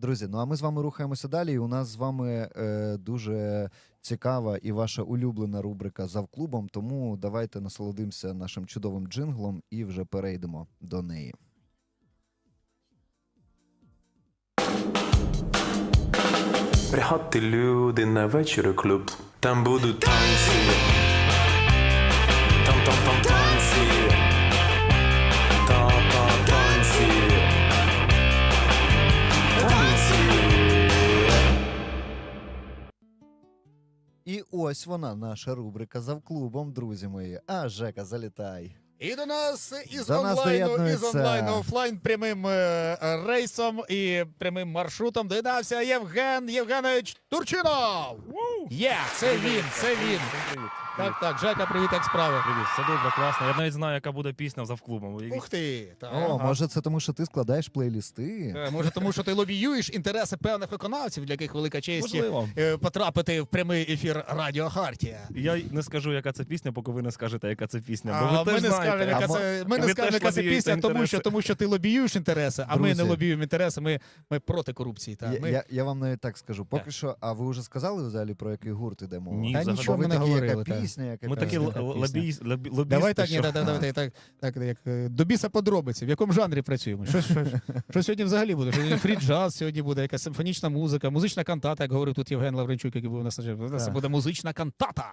Друзі, ну а ми з вами рухаємося далі. І у нас з вами е, дуже цікава і ваша улюблена рубрика Завклубом. Тому давайте насолодимося нашим чудовим джинглом і вже перейдемо до неї. Приходьте люди на вечір у клуб. Там будуть танці. Там там там танці. Ось вона, наша рубрика Завклубом, друзі мої. А Жека, залітай. І до нас із До нас онлайну, із доєднується- онлайну офлайн прямим е, рейсом і прямим маршрутом доєднався Євген Євгенович Турчинов. Є, це він, це він. Так, так, Жека, привіт, як справи. Привіт, все добре, класно. Я навіть знаю, яка буде пісня в завклубом. Уявіть. Ух ти. Так. О, може, це тому, що ти складаєш плейлісти? Е, Може, тому що ти лобіюєш інтереси певних виконавців, для яких велика честь Можливо. е, потрапити в прямий ефір Радіо Хартія. Я не скажу, яка це пісня, поки ви не скажете, яка це пісня. Бо А ви ми теж не знаєте. скажемо, яка це, ми не ви скажемо, теж яка це лобіюєте пісня, тому що, інтереси. тому що ти лобіюєш інтереси, а ми не лобіюємо інтереси, ми, ми проти корупції. Та. Я, Ми... я, я вам навіть так скажу. Поки Так. що, а ви вже сказали взагалі про який гурт іде мова? Ні, Та взагалі. нічого ви ми не говорили. Пісня, яка Ми такі пісня, л- яка л- пісня. лобій- лобі- Давай так, ні, так, так, так, так, як е, до біса подробиці. В якому жанрі працюємо? Що, що, що сьогодні взагалі буде? Що фрі джаз сьогодні буде, якась симфонічна музика, музична кантата, як говорив тут Євген Лавренчук, який був у нас. на нас буде музична кантата.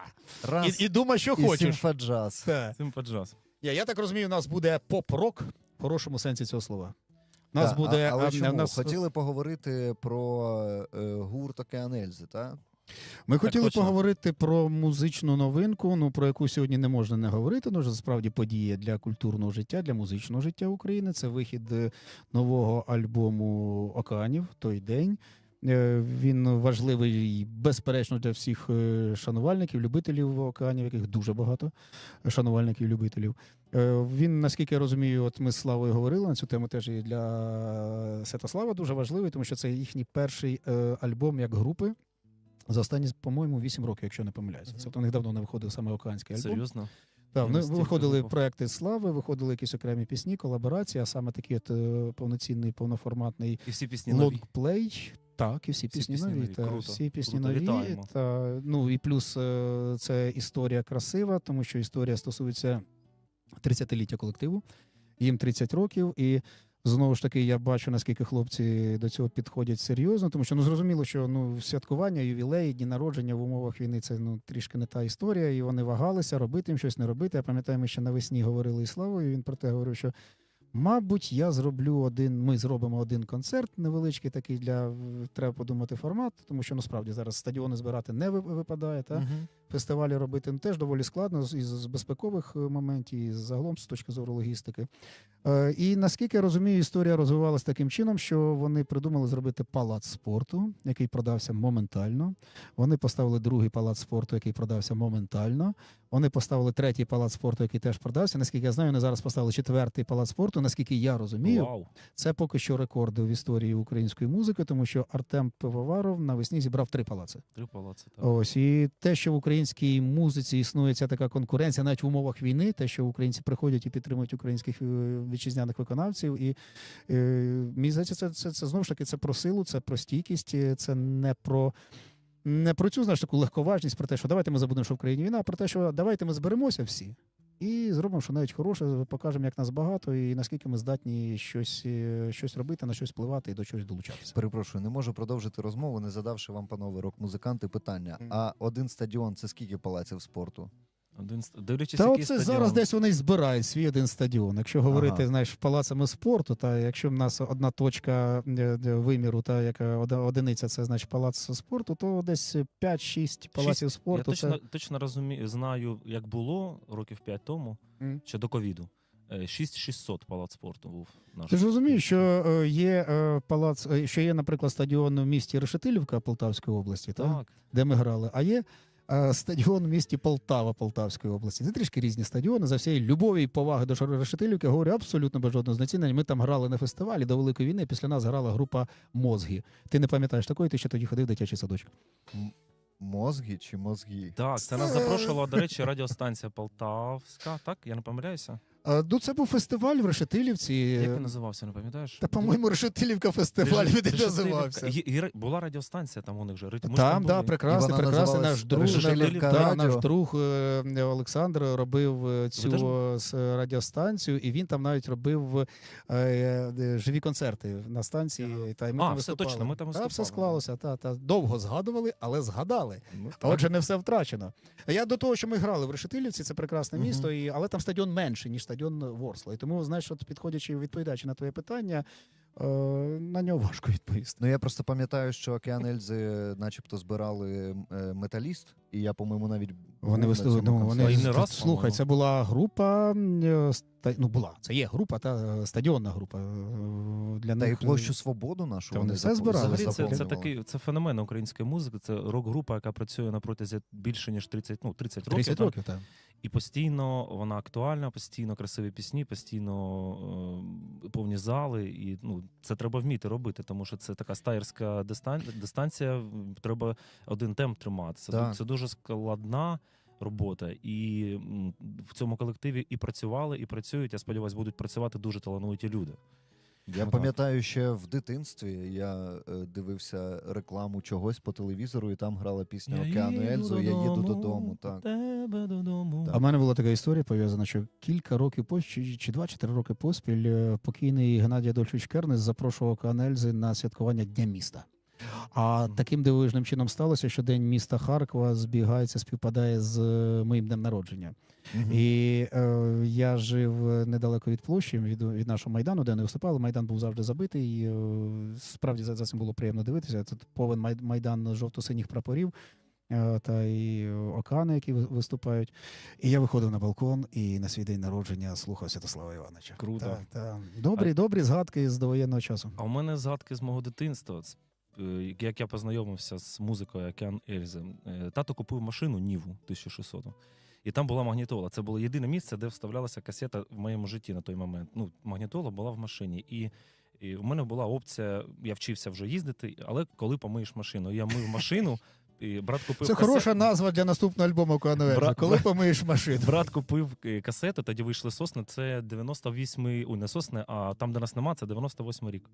Раз І, і думай, що і хочеш. симфаджаз. Так. Симпа джаз. Я, я так розумію, у нас буде поп-рок в хорошому сенсі цього слова. У нас Так, буде. а, але а, чому? у нас, Хотіли поговорити про е, гурт Океан Ельзи, так? Ми хотіли точно. поговорити про музичну новинку, ну про яку сьогодні не можна не говорити. Ну, справді подія для культурного життя, для музичного життя України. Це вихід е, нового альбому Океанів той день. Е, Він важливий, безперечно, для всіх е, шанувальників, любителів океанів, яких дуже багато шанувальників, любителів. Він, наскільки я розумію, от ми з Славою говорили на цю тему, теж і для Святослава дуже важливий, тому що це їхній перший альбом як групи. За останні, по-моєму, 8 років, якщо не помиляюся. Мгм. Це у них давно не виходив саме океанський альбом. Серйозно? Так, вони виходили проекти слави, виходили якісь окремі пісні, колаборації, а саме такий от е, повноцінний, повноформатний І всі пісні нові. лонгплей. Так, і всі пісні, пісні нові. нові. Та, Круто, всі пісні круто, нові. вітаємо. Та, ну і плюс е, це історія красива, тому що історія стосується 30-ліття колективу. Їм 30 років, і знову ж таки я бачу, наскільки хлопці до цього підходять серйозно, тому що ну зрозуміло, що ну святкування, ювілеї, дні народження в умовах війни це ну трішки не та історія, і вони вагалися робити їм щось не робити. Я пам'ятаю, ми ще навесні говорили із Славою. Він про те говорив, що. Мабуть, я зроблю один. Ми зробимо один концерт невеличкий, такий для треба подумати формат, тому що насправді зараз стадіони збирати не ви- випадає. Та Мгм. Фестивалі робити теж доволі складно із з безпекових е, моментів, і загалом з точки зору логістики. Е, І наскільки я розумію, історія розвивалася таким чином, що вони придумали зробити палац спорту, який продався моментально. Вони поставили другий палац спорту, який продався моментально. Вони поставили третій палац спорту, який теж продався. Наскільки я знаю, вони зараз поставили четвертий палац спорту. Наскільки я розумію, Вау. це поки що рекорди в історії української музики, тому що Артем Пивоваров навесні зібрав три палаци. Три палаци. Так. Ось і те, що в українській музиці існує ця така конкуренція, навіть в умовах війни, те, що українці приходять і підтримують українських е, вітчизняних виконавців, і е, мені здається, це, це, це знову ж таки це про силу, це про стійкість, е, це не про. Не про цю знаєш таку легковажність, про те, що давайте ми забудемо, що в країні війна, а про те, що давайте ми зберемося всі і зробимо, що навіть хороше, покажемо, як нас багато, і наскільки ми здатні щось, е, щось робити, на щось впливати і до чогось долучатися. Перепрошую, не можу продовжити розмову, не задавши вам, панове рок-музиканти, питання. Mm. А один стадіон це скільки палаців спорту? Один ст- Дивлячись, Та який оце стадіон. зараз десь вони й збирають свій один стадіон. Якщо говорити, Ага. знаєш, палацами спорту, та якщо в нас одна точка е, де виміру, та яка ода- одиниця, це значить палац спорту, то десь 5-6 палаців Я спорту. точно, Це точно розумію, знаю, як було років 5 тому, Мгм. ще до ковіду. Е, 6600 палац спорту був наш. ти ж розумієш, що е, є е, палац, е, що є, наприклад, стадіон в місті Решетилівка Полтавської області, та, Так. де ми грали. А є е, стадіон в місті Полтава Полтавської області. Це трішки різні стадіони. За всієї любові і поваги до Шар- Решетилівки говорю абсолютно без жодного знецінення. Ми там грали на фестивалі до Великої війни. Після нас грала група Мозги. Ти не пам'ятаєш такої, ти ще тоді ходив в дитячий садочок. Мозги чи мозги? Так, це нас запрошувала, до речі, радіостанція Полтавська, так? Я не помиляюся? Е, Ну, це був фестиваль в Решетилівці. Як він називався, не пам'ятаєш? Та, по-моєму, Решетилівка фестиваль Решет- він і називався. Є- є- Була радіостанція там у них же. Ж Там, да, були. прекрасний, І вона прекрасний називалась наш друг, Решетилівка да, Радіо. наш друг е, Олександр робив е, цю теж? е, с- радіостанцію, і він там навіть робив е, е, живі концерти на станції. Та, і ми А, там все виступали. точно, ми там Та, все виступали, склалося. Та, та. Довго згадували, але згадали. Ну, А Отже, не все втрачено. Я до того, що ми грали в Решетилівці, це прекрасне Мгм. місто, і, але там стадіон менший, ніж стадіон Ворсла. І тому, знаєш, от підходячи і відповідаючи на твоє питання, е, на нього важко відповісти. Ну я просто пам'ятаю, що Океан Ельзи, начебто, збирали е, металіст, і я, по-моєму, навіть Вони на виступили. Ну, вони не раз, слухай, це була група. е, Ну, була. Це є група, та стадіонна група. Для Та й них площу свободу нашу Та вони вони все збирали. Взагалі, це, це такий це феномен української музики. Це рок-група, яка працює на протязі більше ніж 30, ну, 30 років. 30 так. років, так. І постійно вона актуальна, постійно красиві пісні, постійно е, повні зали. І ну, це треба вміти робити, тому що це така стаєрська дистан... дистанція. Треба один темп тримати. Це, це дуже складна робота. І в цьому колективі і працювали, і працюють. Я сподіваюся, будуть працювати дуже талановиті люди. Я Ну, пам'ятаю ще в дитинстві. Я е, дивився рекламу чогось по телевізору, і там грала пісня Океану Ельзу. Я їду додому. Так Тебе додому. А в мене була така історія пов'язана, що кілька років поспіль, чи- два, чи три роки поспіль, е, покійний Геннадій Адольфович Кернес запрошував Канельзи на святкування Дня міста. А таким дивовижним чином сталося, що день міста Харкова збігається, співпадає з е, моїм днем народження. Мгм. І е, я жив е, недалеко від площі, від, від нашого майдану, де не виступали. Майдан був завжди забитий. І, е, справді за, за цим було приємно дивитися. Тут повен майдан жовто-синіх прапорів. е, Та і окани, які виступають. І я виходив на балкон і на свій день народження слухав Святослава Івановича. Круто. Та, та. Добрі, добрі згадки з довоєнного часу. А у мене згадки з мого дитинства. Е, Як я познайомився з музикою Океан Ельзи. Е, Тато купив машину Ніву 1600. І там була магнітола. Це було єдине місце, де вставлялася касета в моєму житті на той момент. Ну, магнітола була в машині. І, і в мене була опція, я вчився вже їздити, але коли помиєш машину. Я мив машину, і брат купив Це касет- хороша назва для наступного альбому Коановельжа. Бра- Коли помиєш машину. Брат купив е, касети, тоді вийшли сосни. Це 98 ой, не сосни, а там, де нас нема, це 98-й рік.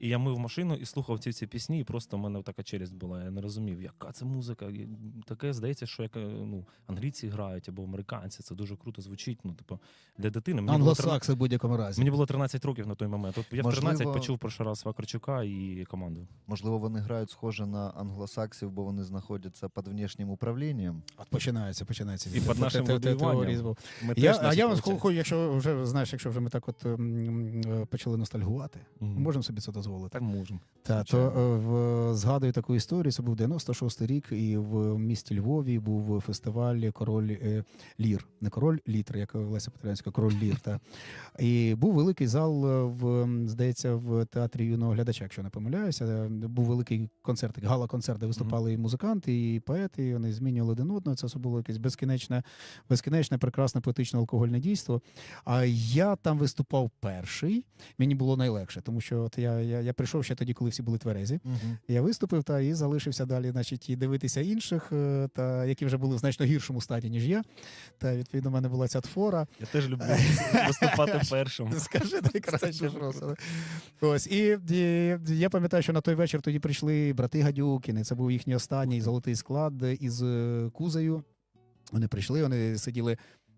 І я мив машину і слухав ці ці пісні, і просто в мене така челюсть була. Я не розумів, яка це музика. І Таке здається, що як е, ну, англійці грають або американці. Це дуже круто звучить. Ну, типу, для дитини. Мені було, 13, в будь-якому разі. мені було 13 років на той момент. От я в 13 почув перший раз Вакарчука і команду. Можливо, вони грають схоже на англосаксів, бо вони знаходяться під внішнім управлінням. От починається, починається. І під нашим. Ми Я, теж а я вам хочу, якщо вже знаєш, якщо вже ми так от ем, е, почали ностальгувати, Мгм. можемо собі це дозволити. Так можемо. Та то е, в згадую таку історію. Це був 96-й рік, і в місті Львові був фестиваль Король е, Лір, не король літр, як Леся Петрянська, король лір. Та і був великий зал в здається в театрі юного глядача, якщо не помиляюся. Був великий концерт, гала-концерт, де виступали і музиканти, і поети. І вони змінювали один одного. Це було якесь безкінечне, безкінечне, прекрасне поетичне алкогольне дійство. А я там виступав перший. Мені було найлегше, тому що от я, я, я прийшов ще тоді, коли всі були тверезі. Я виступив та і залишився далі, значить, і дивитися інших, е, та які вже були в значно гіршому стані, ніж я. Та відповідно, в мене була ця тфора. Я теж люблю виступати першим. Скажи найкраще просто. Ось і, і я пам'ятаю, що на той вечір тоді прийшли брати Гадюкіни. Це був їхній останній золотий склад із е, кузею. Вони прийшли, вони сиділи.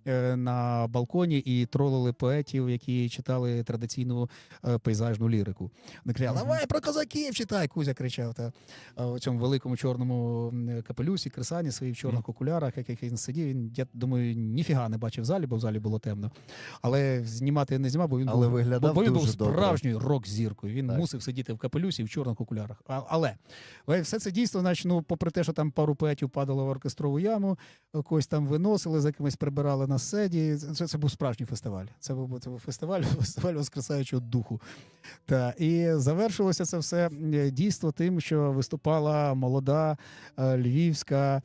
Е, На балконі і тролили поетів, які читали традиційну е, пейзажну лірику. Вони кричали: Давай про козаків читай! Кузя кричав. Та в цьому великому чорному капелюсі, кресані своїх чорних окулярах, як як він сидів. Він, я думаю, ніфіга не бачив в залі, бо в залі було темно. Але знімати не знімав, бо він Але був, виглядав бо він дуже добре. справжньою рок-зіркою. Він Так. мусив сидіти в капелюсі в чорних окулярах. А, але але все це дійство, значить, ну, попри те, що там пару поетів падало в оркестрову яму, когось там виносили, за кимось прибирали на седі. Це, це був справжній фестиваль. Це був, це був фестиваль, фестиваль воскресаючого духу. Та, і завершилося це все е, дійство тим, що виступала молода е, львівська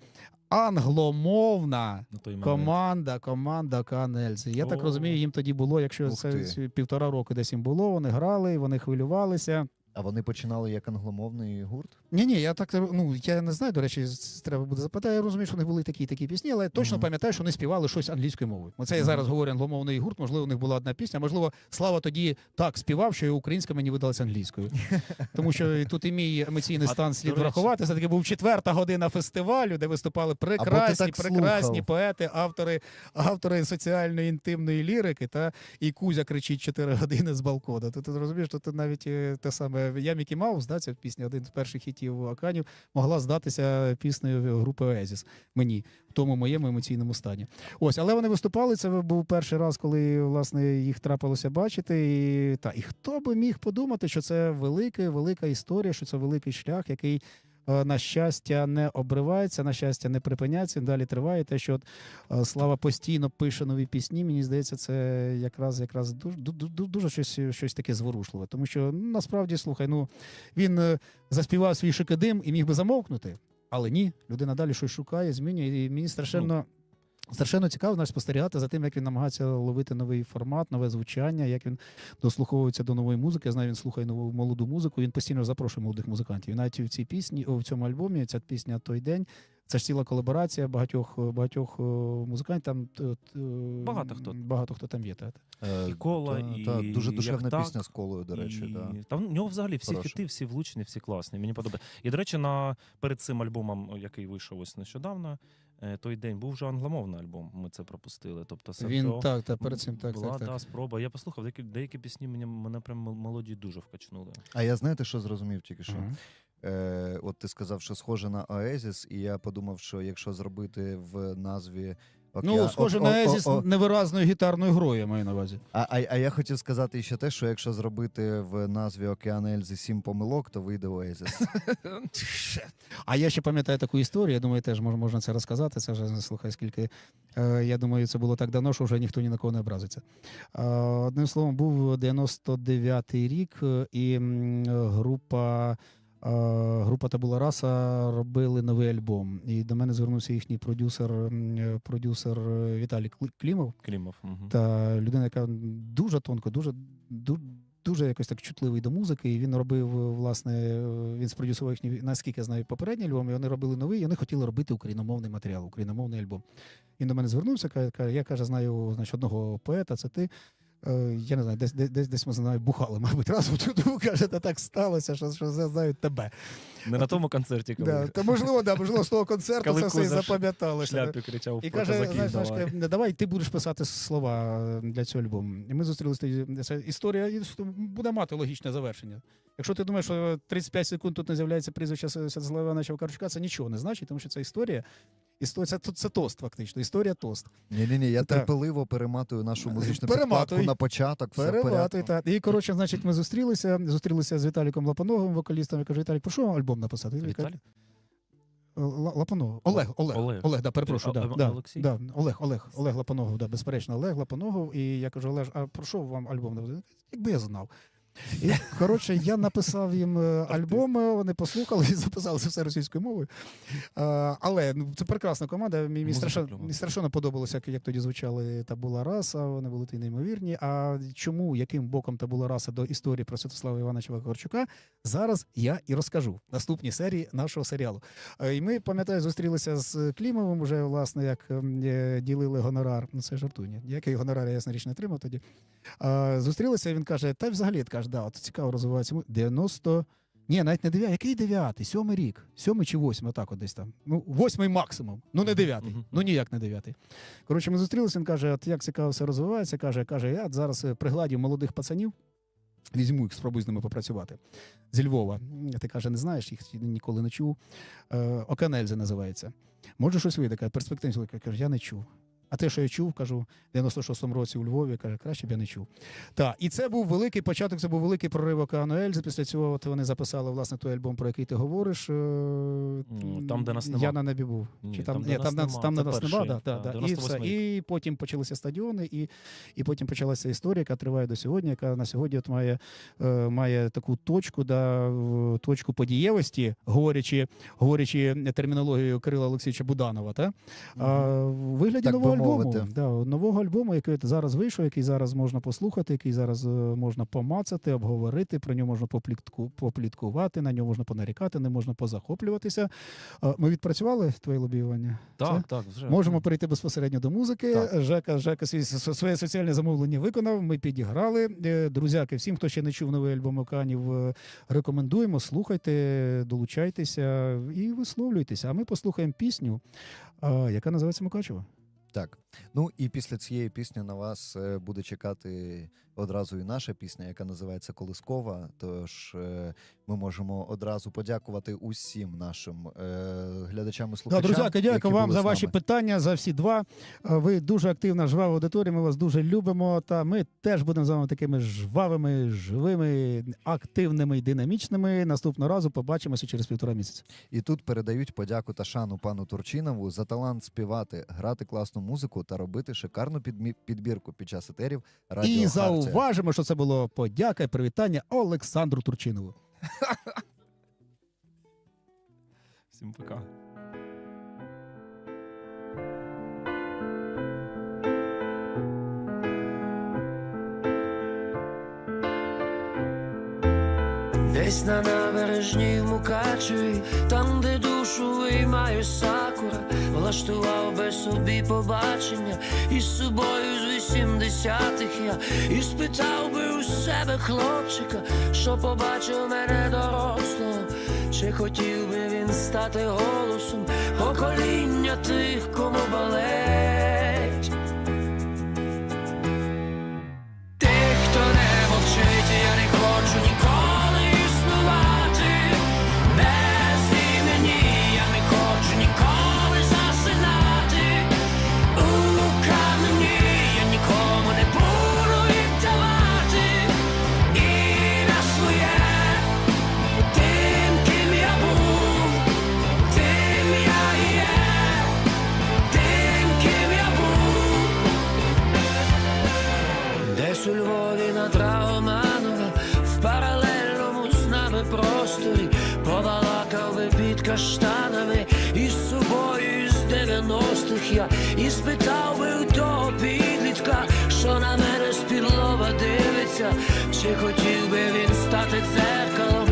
англомовна На момент. команда, команда Канельзи. Я так розумію, їм тоді було, якщо це ти. півтора року десь їм було, вони грали, вони хвилювалися. А вони починали як англомовний гурт? Ні, ні, я так ну я не знаю. До речі, треба буде запитати. Я розумію, що них були такі такі пісні, але я точно Мгм. пам'ятаю, що вони співали щось англійською мовою. Оце я зараз говорю англомовний гурт. Можливо, у них була одна пісня. Можливо, слава тоді так співав, що і українська мені видалася англійською. Тому що тут і мій емоційний стан слід врахувати. Це таки був четверта година фестивалю, де виступали прекрасні, прекрасні поети, автори, автори соціальної інтимної лірики. Та і Кузя кричить чотири години з балкона. Ти, ти розумієш, що тут навіть е, те саме Я Мікі Маус, да, ця пісня, один з перших хітів Аканів, могла здатися піснею групи Езіс мені в тому моєму емоційному стані. Ось, але вони виступали. Це був перший раз, коли власне їх трапилося бачити. І, та, і хто би міг подумати, що це велика, велика історія, що це великий шлях, який. Е, На щастя, не обривається, на щастя, не припиняється. Він далі триває. Те, що от, е, Слава постійно пише нові пісні. Мені здається, це якраз якраз дуже, дуже, щось, щось таке зворушливе. Тому що ну, насправді слухай, ну він е, заспівав свій шикадим і міг би замовкнути. Але ні, людина далі щось шукає, змінює. І мені страшенно, страшенно цікаво знаєш, спостерігати за тим, як він намагається ловити новий формат, нове звучання, як він дослуховується до нової музики. Я знаю, він слухає нову молоду музику. Він постійно запрошує молодих музикантів. І навіть в цій пісні, в цьому альбомі, ця пісня той день. Це ж ціла колаборація багатьох багатьох е, музикантів. Там т- Багато хто. багато хто там є. Та. Е, І кола, та, і та, дуже як душевна так, пісня з колою, до речі. і... Да. Там у нього взагалі всі Хороша. хіти, всі влучні, всі класні. Мені подобається. І, до речі, на перед цим альбомом, який вийшов ось нещодавно, е, той день був вже англомовний альбом. Ми це пропустили. Тобто, це Він так, та перед цим так, була так, так. Спроба. Я послухав деякі, деякі пісні мене, мене прям мелодії дуже вкачнули. А я знаєте, що зрозумів тільки що? Ага. Е, от ти сказав, що схоже на Оезіс, і я подумав, що якщо зробити в назві Ну, схоже на о- Езіс невиразною гітарною грою, я маю на увазі. А, а, а я хотів сказати ще те, що якщо зробити в назві Океан Ельзи сім помилок, то вийде Оезіс. А я ще пам'ятаю таку історію. Я думаю, теж мож, можна це розказати. Це вже слухай, скільки е, я думаю, це було так давно, що вже ніхто ні на кого не образиться. Е, одним словом, був 99-й рік, е, і група. Е, Група Табула Раса робили новий альбом, і до мене звернувся їхній продюсер, е, продюсер е, Віталій Клімов. Клімов. Угу. Та людина, яка дуже тонко, дуже ду- дуже якось так чутливий до музики. І він робив власне, він спродюсував їхні, наскільки я знаю, попередній альбом, і вони робили новий, і вони хотіли робити україномовний матеріал, україномовний альбом. Він до мене звернувся, каже, я каже, знаю значить, одного поета, це ти. Е, Я не знаю, десь десь десь, десь ми знаю, бухали, мабуть, разом. Тому каже, та так сталося, що, що я знаю тебе. Не на тому концерті, коли Да, та можливо, да, можливо, з того концерту це все і Кузя запам'яталося. шляпі кричав І каже, знаєш, давай. давай ти будеш писати слова для цього альбому. І ми зустрілися. Це історія буде мати логічне завершення. Якщо ти думаєш, що 35 секунд тут не з'являється прізвище Святослава Івановича Вакарчука, це нічого не значить, тому що це історія. Історія це, це тост, фактично. Історія тост. Ні, ні, ні, я Так. терпеливо перематую нашу музичну Перематуй. підкладку на початок. Все Перематуй, так. І коротше, значить, ми зустрілися. Зустрілися з Віталіком Лапановим, вокалістом. Я кажу, Віталік, про що альбом написати? Він каже, Лапоногов. Олег, Олег, Олег. Олег, да, перепрошую, да, а- да, Олексій? да, Олег, Олег, Олег Лапоногов, да, безперечно, Олег Лапоногов. І я кажу, Олеж, а про що вам альбом? Якби я знав. І, коротше, я написав їм е, альбом, вони послухали і записали це все російською мовою. А, але ну, це прекрасна команда. Мені, страшенно, кльова. подобалося, як, як тоді звучали Табула Раса, вони були ті неймовірні. А чому, яким боком Табула Раса до історії про Святослава Івановича Вакарчука, зараз я і розкажу в наступній серії нашого серіалу. Е, І ми, пам'ятаю, зустрілися з Клімовим, уже, власне, як ем, е, ділили гонорар. Ну, це жартуня. Ніякий гонорар, я ясна річ, не отримав тоді. А, зустрілися, і він каже: та взагалі каже, да, от цікаво розвивається. 90... Ні, навіть не 9, який дев'ятий? Сьомий рік, сьомий чи восьмий, отак от десь там. Ну, восьмий максимум. Ну, не дев'ятий. Ну ніяк не дев'ятий. Коротше, ми зустрілися, він каже, от як цікаво все розвивається. Каже, каже, я зараз е, пригладів молодих пацанів. Візьму їх, спробую з ними попрацювати. Зі Львова. Ти каже, не знаєш, їх ніколи не чув. Е, Оканельзе називається. Може, щось вийде, каже, перспективний чоловік. Каже, я не чув. А те, що я чув, кажу, в 96-му році у Львові, каже, краще б я не чув. Так, і це був великий початок, це був великий прорив Океану Ельзи. Після цього от вони записали власне той альбом, про який ти говориш. е, Ну, «Там, де нас нема». Я на небі був. Ні, Чи там, «Там, де ні, нас там, нема». там, де Це нас нема, да, да, да, да. І, все. і потім почалися стадіони, і, і потім почалася історія, яка триває до сьогодні, яка на сьогодні от має, е, має таку точку, да, точку подієвості, говорячи, говорячи термінологією Кирила Олексійовича Буданова, та? А, вигляді Так би альбому, да, нового альбому, який зараз вийшов, який зараз можна послухати, який зараз е, можна помацати, обговорити. Про нього можна поплітку, попліткувати, на нього можна понарікати, не можна позахоплюватися. Е, Ми відпрацювали твоє лобіювання? Так, Це? так, вже. Можемо перейти безпосередньо до музики. Так. Жека, Жека свій, своє соціальне замовлення виконав. Ми підіграли. Е, Друзяки, всім, хто ще не чув новий альбом Оканів, рекомендуємо. Слухайте, долучайтеся і висловлюйтеся. А ми послухаємо пісню, яка називається Мукачева. Так. Ну і після цієї пісні на вас е, буде чекати одразу і наша пісня, яка називається Колискова. Тож е, ми можемо одразу подякувати усім нашим е, глядачам і Да, друзяки, дякую вам за ваші питання, за всі два. Ви дуже активна, жвава аудиторія. Ми вас дуже любимо. Та ми теж будемо з вами такими жвавими, живими, активними і динамічними. Наступного разу побачимося через півтора місяця. І тут передають подяку та шану пану Турчинову за талант співати, грати класну музику та робити шикарну підмі- підбірку під час етерів радіо І Хартія. зауважимо, що це було подяка і привітання Олександру Турчинову. Всім пока. Десь на набережній в Мукачеві, там, де душу виймає сакура, влаштував би собі побачення із собою з вісімдесятих я. І спитав би у себе хлопчика, що побачив мене дорослого, чи хотів би він стати голосом покоління тих, кому просторі побалакав би під каштанами із собою з 90-х я і спитав би у того підлітка, що на мене з-під дивиться, чи хотів би він стати дзеркалом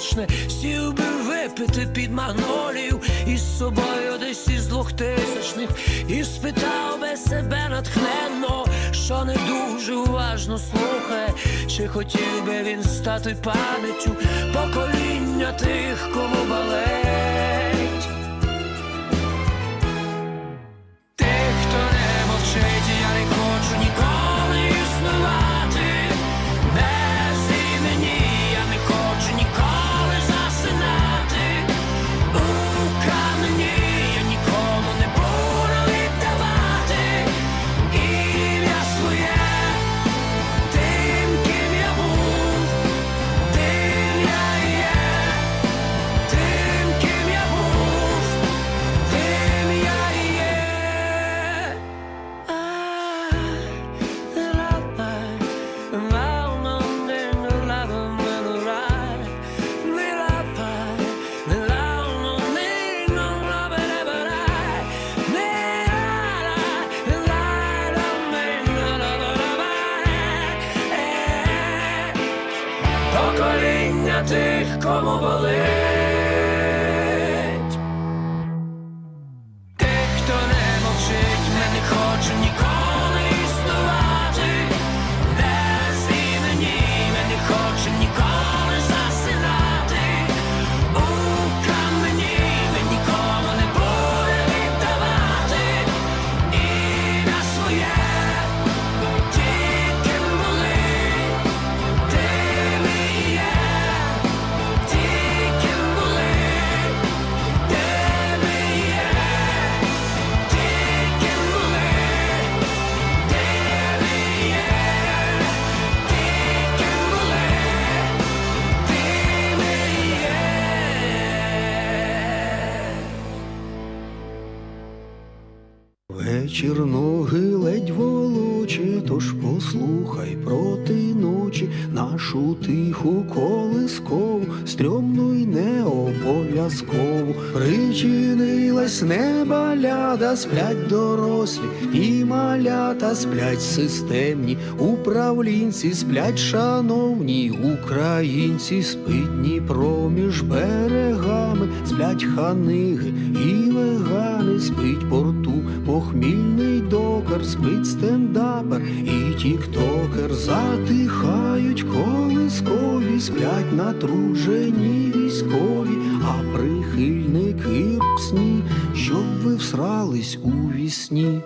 сяєво сів би випити під манолію із собою десь із двохтисячних, і спитав би себе натхненно, що не дуже уважно слухає, чи хотів би він стати пам'яттю покоління тих, кому балеть. Тих, кому болить. Ляда, сплять дорослі і малята, сплять системні. Управлінці, сплять шановні українці, спить Дніпро між берегами, сплять ханиги і вегани, спить порту, похмільний докар, спить стендапер і тіктокер, затихають колискові, сплять натружені військові, а прихильники сні, всрались у вісні.